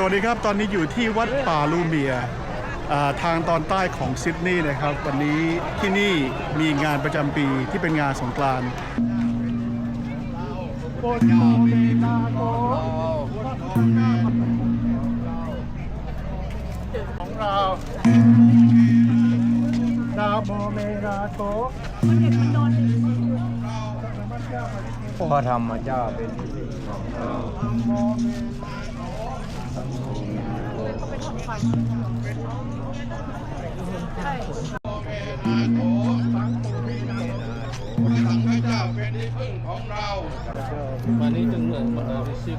สวัสดีครับ ตอนนี้อยู่ที่วัดป่าลูเมียทางตอนใต้ของซิดนีย์นะครับ วันนี้ที่นี่มีงานประจำปีที่เป็นงานสงกรานต์ของเราดาวโมเมราโตพระธรรมเจ้าเป็นที่ของเรา วันนี้จึงเหมือนเออซิก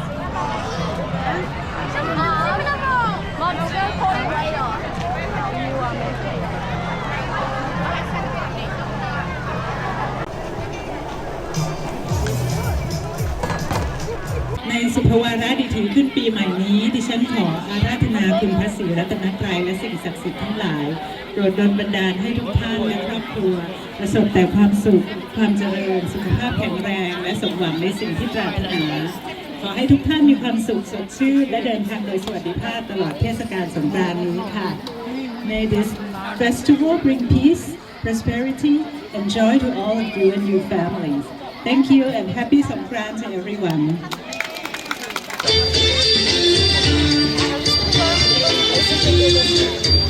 ในสุภวาระดิถีขึ้นปีใหม่นี้ ดิฉันขออาราธนาคุณพระศรีรัตนตรัยและสิ่งศักดิ์สิทธิ์ทั้งหลายโปรดดลบันดาลให้ทุกท่านและครอบครัว ประสบแต่ความสุข ความเจริญ สุขภาพแข็งแรง และสมหวังในสิ่งที่ปรารถนาขอให้ทุกท่านมีความสุขสดชื่นและเดินทางโดยสวัสดิภาพตลอดเทศกาลสงกรานต์นี้ค่ะ May this festival bring peace, prosperity, and joy to all of you and your families. Thank you and happy Songkran to everyone. Thank you.